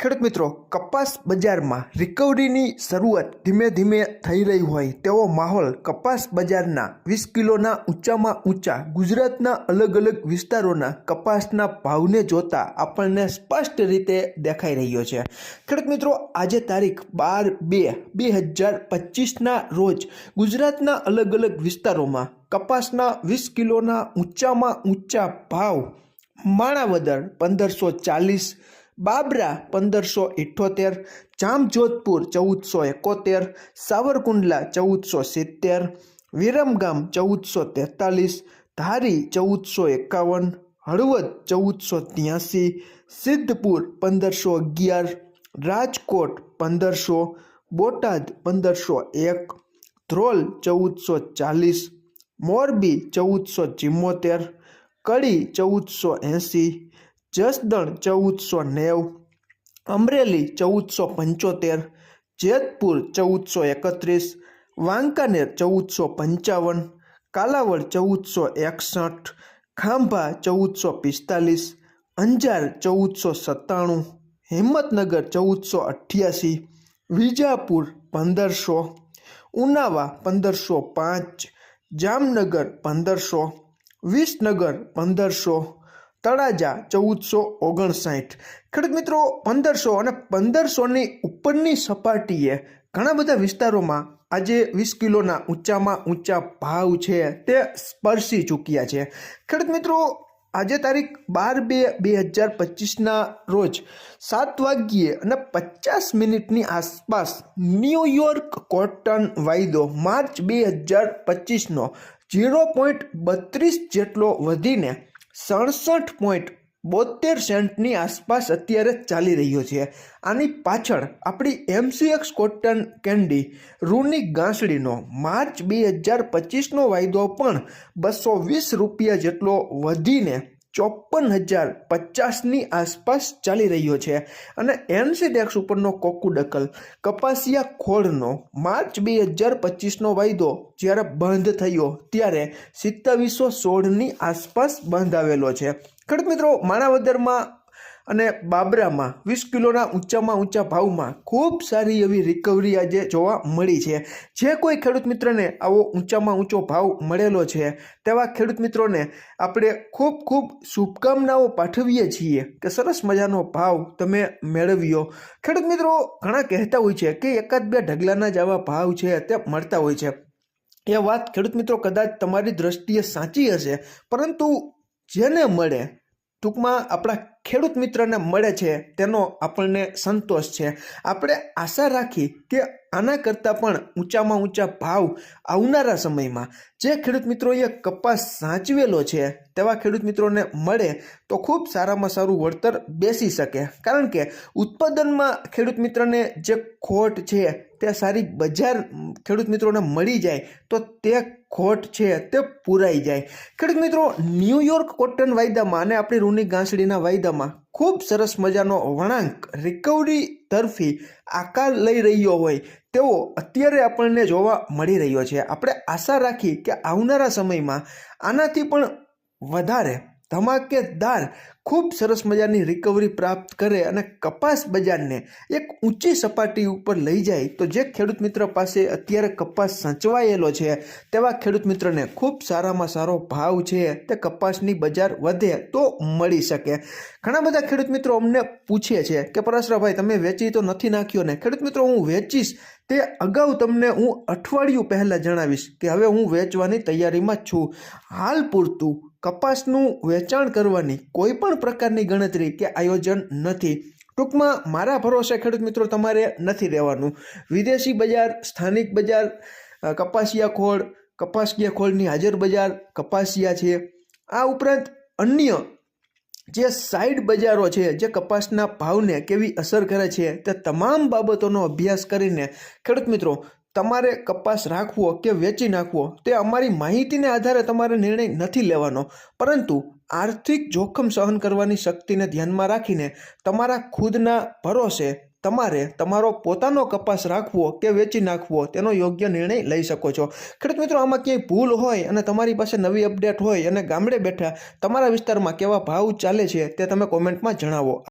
ખેડૂત મિત્રો, કપાસ બજારમાં રિકવરીની શરૂઆત ધીમે ધીમે થઈ રહી હોય તેવો માહોલ કપાસ બજારના વીસ કિલોના ઊંચામાં ઊંચા ગુજરાતના અલગ અલગ વિસ્તારોના કપાસના ભાવને જોતા આપણને સ્પષ્ટ રીતે દેખાઈ રહ્યો છે. ખેડૂત મિત્રો, આજે તારીખ બાર બે બે હજાર પચીસના રોજ ગુજરાતના અલગ અલગ વિસ્તારોમાં કપાસના વીસ કિલોના ઊંચામાં ઊંચા ભાવ, માણાવદર પંદરસો ચાલીસ બાબરા પંદરસો ઇઠ્ઠોતેર, જામજોધપુર ચૌદસો એકોતેર, સાવરકુંડલા ચૌદસો સિત્તેર, વિરમગામ ચૌદસો તેતાલીસ, ધારી ચૌદસો એકાવન, હળવદ ચૌદસો ત્યાસી, સિદ્ધપુર પંદરસો અગિયાર, રાજકોટ પંદરસો, બોટાદ પંદરસો એક, ધ્રોલ ચૌદસો ચાલીસ, મોરબી ચૌદસો ચિમ્મોતેર, કડી ચૌદસો એંસી જસદણ ચૌદસો નેવ, અમરેલી ચૌદસો પંચોતેર, જેતપુર ચૌદસો એકત્રીસ, વાંકાનેર ચૌદસો પંચાવન, કાલાવડ ચૌદસો એકસઠ, ખાંભા ચૌદસો પિસ્તાલીસ, અંજાર ચૌદસો સત્તાણું, હિંમતનગર ચૌદસો અઠ્યાસી, વિજાપુર પંદરસો, ઉનાવા પંદરસો પાંચ, જામનગર પંદરસો, વિસનગર પંદરસો તળાજા ચૌદસો ઓગણસાઠ. ખેડૂત મિત્રો, પંદરસો અને પંદરસોની ઉપરની સપાટીએ ઘણા બધા વિસ્તારોમાં આજે વીસ કિલોના ઊંચામાં ઊંચા ભાવ છે તે સ્પર્શી ચૂક્યા છે. ખેડૂત મિત્રો, આજે તારીખ બાર બે બે હજાર પચીસના રોજ સાત વાગ્યે અને પચાસ મિનિટની આસપાસ ન્યૂયોર્ક કોટન વાયદો માર્ચ બે હજાર પચીસનો ઝીરો પોઈન્ટ બત્રીસ જેટલો વધીને સડસઠ પોઈન્ટ બોતેર સેન્ટની આસપાસ અત્યારે ચાલી રહ્યો છે. આની પાછળ આપણી એમસીએક્સ કોટન કેન્ડી, રૂની ગાંસડીનો માર્ચ બે હજાર પચીસનો વાયદો પણ બસો વીસ રૂપિયા જેટલો વધીને ચોપન હજાર પચાસની આસપાસ ચાલી રહ્યો છે અને એનસીડેક્સ ઉપરનો કોકુડકલ કપાસિયા ખોળનો માર્ચ બે હજાર પચીસનો વાયદો જ્યારે બંધ થયો ત્યારે સિત્તાવીસો સોળની આસપાસ બંધ આવેલો છે. ખેડૂત મિત્રો, માણાવદરમાં અને બાબરામાં વીસ કિલોના ઊંચામાં ઊંચા ભાવમાં ખૂબ સારી એવી રિકવરી આજે જોવા મળી છે. જે કોઈ ખેડૂત મિત્રને આવો ઊંચામાં ઊંચો ભાવ મળેલો છે, તેવા ખેડૂત મિત્રોને આપણે ખૂબ ખૂબ શુભકામનાઓ પાઠવીએ છીએ કે સરસ મજાનો ભાવ તમે મેળવ્યો. ખેડૂત મિત્રો ઘણા કહેતા હોય છે કે એકાદ બે ઢગલાના જ આવા ભાવ છે તે મળતા હોય છે. એ વાત ખેડૂત મિત્રો કદાચ તમારી દ્રષ્ટિએ સાચી હશે, પરંતુ જેને મળે ટૂંકમાં આપણા ખેડૂત મિત્રને મળે છે તેનો આપણને સંતોષ છે. આપણે આશા રાખી કે આના કરતાં પણ ઊંચામાં ઊંચા ભાવ આવનારા સમયમાં જે ખેડૂત મિત્રોએ કપાસ સાચવેલો છે તેવા ખેડૂત મિત્રોને મળે તો ખૂબ સારામાં સારું વળતર બેસી શકે. કારણ કે ઉત્પાદનમાં ખેડૂત મિત્રને જે ખોટ છે તે સારી બજાર ખેડૂત મિત્રોને મળી જાય તો તે ખોટ છે તે પૂરાઈ જાય. ખેડૂત મિત્રો ન્યૂયોર્ક કોટન વાયદામાં અને આપણી રૂની ગાંસડીના વાયદામાં ખૂબ સરસ મજાનો વળાંક રિકવરી તરફી આકાર લઈ રહ્યો હોય તેવો અત્યારે આપણને જોવા મળી રહ્યો છે. આપણે આશા રાખી કે આવનારા સમયમાં આનાથી પણ વધારે ધમાકેદાર, ખૂબ સરસ મજાની રિકવરી પ્રાપ્ત કરે અને કપાસ બજારને એક ઊંચી સપાટી ઉપર લઈ જાય, તો જે ખેડૂત મિત્ર પાસે અત્યારે કપાસ સચવાયેલો છે, તેવા ખેડૂત મિત્રને ખૂબ સારામાં સારો ભાવ છે તે કપાસની બજાર વધે તો મળી શકે. ઘણા બધા ખેડૂત મિત્રો અમને પૂછે છે કે, પરાશરાભાઈ, તમે વેચી તો નથી નાખ્યો ને? ખેડૂત મિત્રો, હું વેચીશ. તે અગાઉ તમને હું અઠવાડિયું પહેલાં જણાવીશ કે હવે હું વેચવાની તૈયારીમાં છું. હાલ પૂરતું કપાસનું વેચાણ કરવાની કોઈ પણ પ્રકારની ગણતરી કે આયોજન નથી. ટૂંકમાં મારા ભરોસે ખેડૂત મિત્રો તમારે નથી રહેવાનું. વિદેશી બજાર, સ્થાનિક બજાર કપાસિયા ખોળ, કપાસિયા ખોળની હાજર બજાર, કપાસિયા છે. આ ઉપરાંત અન્ય જે સાઈડ બજારો છે, જે કપાસના ભાવને કેવી અસર કરે છે તે તમામ બાબતોનો અભ્યાસ કરીને ખેડૂત મિત્રો તમારે કપાસ રાખવો કે વેચી નાખવો તે અમારી માહિતીને આધારે તમારે નિર્ણય નથી લેવાનો. પરંતુ આર્થિક જોખમ સહન કરવાની શક્તિને ધ્યાનમાં રાખીને તમારા ખુદના ભરોસે તમારે તમારો પોતાનો કપાસ રાખવો કે વેચી નાખવો તેનો યોગ્ય નિર્ણય લઈ શકો છો. ખેડૂત મિત્રો, આમાં ક્યાંય ભૂલ હોય અને તમારી પાસે નવી અપડેટ હોય અને ગામડે બેઠા તમારા વિસ્તારમાં કેવા ભાવ ચાલે છે તે તમે કોમેન્ટમાં જણાવો.